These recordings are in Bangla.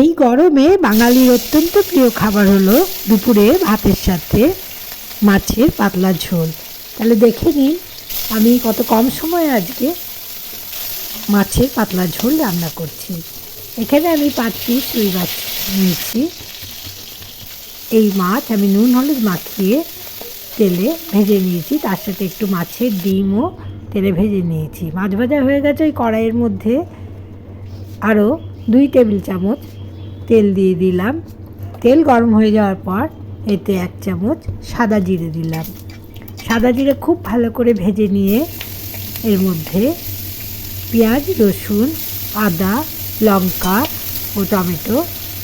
এই গরমে বাঙালির অত্যন্ত প্রিয় খাবার হলো দুপুরে ভাতের সাথে মাছের পাতলা ঝোল। তাহলে দেখে নিন, আমি কত কম সময়ে আজকে মাছের পাতলা ঝোল রান্না করছি। এখানে আমি পাঁচ পিস রুই মাছ নিয়েছি। এই মাছ আমি নুন হলুদ মাখিয়ে তেলে ভেজে নিয়েছি। তার সাথে একটু মাছের ডিমও তেলে ভেজে নিয়েছি। মাছ ভাজা হয়ে গেছে ওই কড়াইয়ের মধ্যে আরও দুই টেবিল চামচ তেল দিয়ে দিলাম। তেল গরম হয়ে যাওয়ার পর এতে এক চামচ সাদা জিরে দিলাম। সাদা জিরে খুব ভালো করে ভেজে নিয়ে এর মধ্যে পেঁয়াজ, রসুন, আদা, লঙ্কা ও টমেটো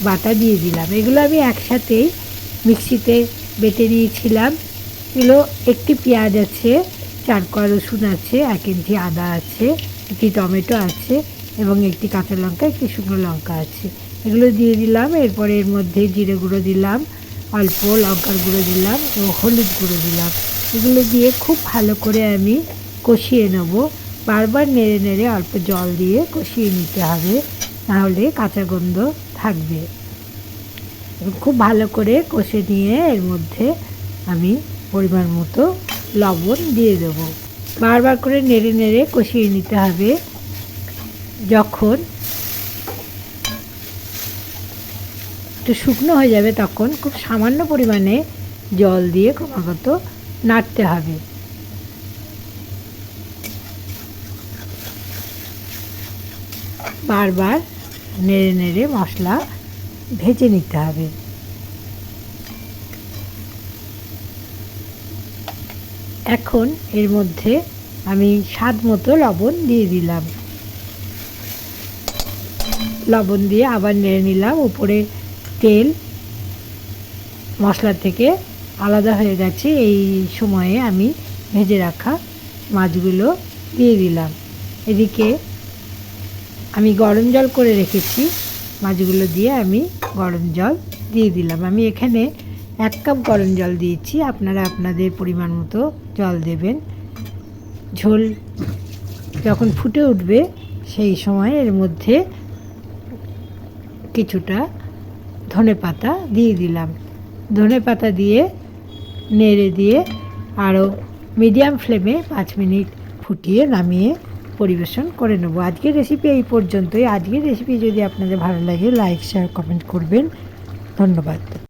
বাটা দিয়ে দিলাম। এগুলো আমি একসাথেই মিক্সিতে বেটে নিয়েছিলাম। এগুলো একটি পেঁয়াজ আছে, চার কোয়া রসুন আছে, এক ইঞ্চি আদা আছে, একটি টমেটো আছে এবং একটি কাঁচা লঙ্কা, একটি শুকনো লঙ্কা আছে। এগুলো দিয়ে দিলাম। এরপরে এর মধ্যে জিরে গুঁড়ো দিলাম, অল্প লঙ্কার গুঁড়ো দিলাম ও হলুদ গুঁড়ো দিলাম। এগুলো দিয়ে খুব ভালো করে আমি কষিয়ে নেব। বারবার নেড়ে নেড়ে অল্প জল দিয়ে কষিয়ে নিতে হবে, নাহলে কাঁচা গন্ধ থাকবে। খুব ভালো করে কষে নিয়ে এর মধ্যে আমি পরিমাণ মতো লবণ দিয়ে দেবো। বারবার করে নেড়ে নেড়ে কষিয়ে নিতে হবে। যখন একটু শুকনো হয়ে যাবে তখন খুব সামান্য পরিমাণে জল দিয়ে ক্রমাগত নাড়তে হবে। বারবার নেড়ে নেড়ে মশলা ভেজে নিতে হবে। এখন এর মধ্যে আমি স্বাদ মতো লবণ দিয়ে দিলাম। লবণ দিয়ে আবার নেড়ে নিলাম, উপরে তেল মশলা থেকে আলাদা হয়ে গেছে। এই সময়ে আমি ভেজে রাখা মাছগুলো দিয়ে দিলাম। এদিকে আমি গরম জল করে রেখেছি। মাছগুলো দিয়ে আমি গরম জল দিয়ে দিলাম। আমি এখানে এক কাপ গরম জল দিয়েছি। আপনারা আপনাদের পরিমাণ মতো জল দেবেন। ঝোল যখন ফুটে উঠবে, সেই সময় এর মধ্যে কিছুটা ধনে পাতা দিয়ে দিলাম। ধনে পাতা দিয়ে নেড়ে দিয়ে আরও মিডিয়াম ফ্লেমে পাঁচ মিনিট ফুটিয়ে নামিয়ে পরিবেশন করে নেব। আজকের রেসিপি এই পর্যন্তই। আজকের রেসিপি যদি আপনাদের ভালো লাগে লাইক শেয়ার কমেন্ট করবেন। ধন্যবাদ।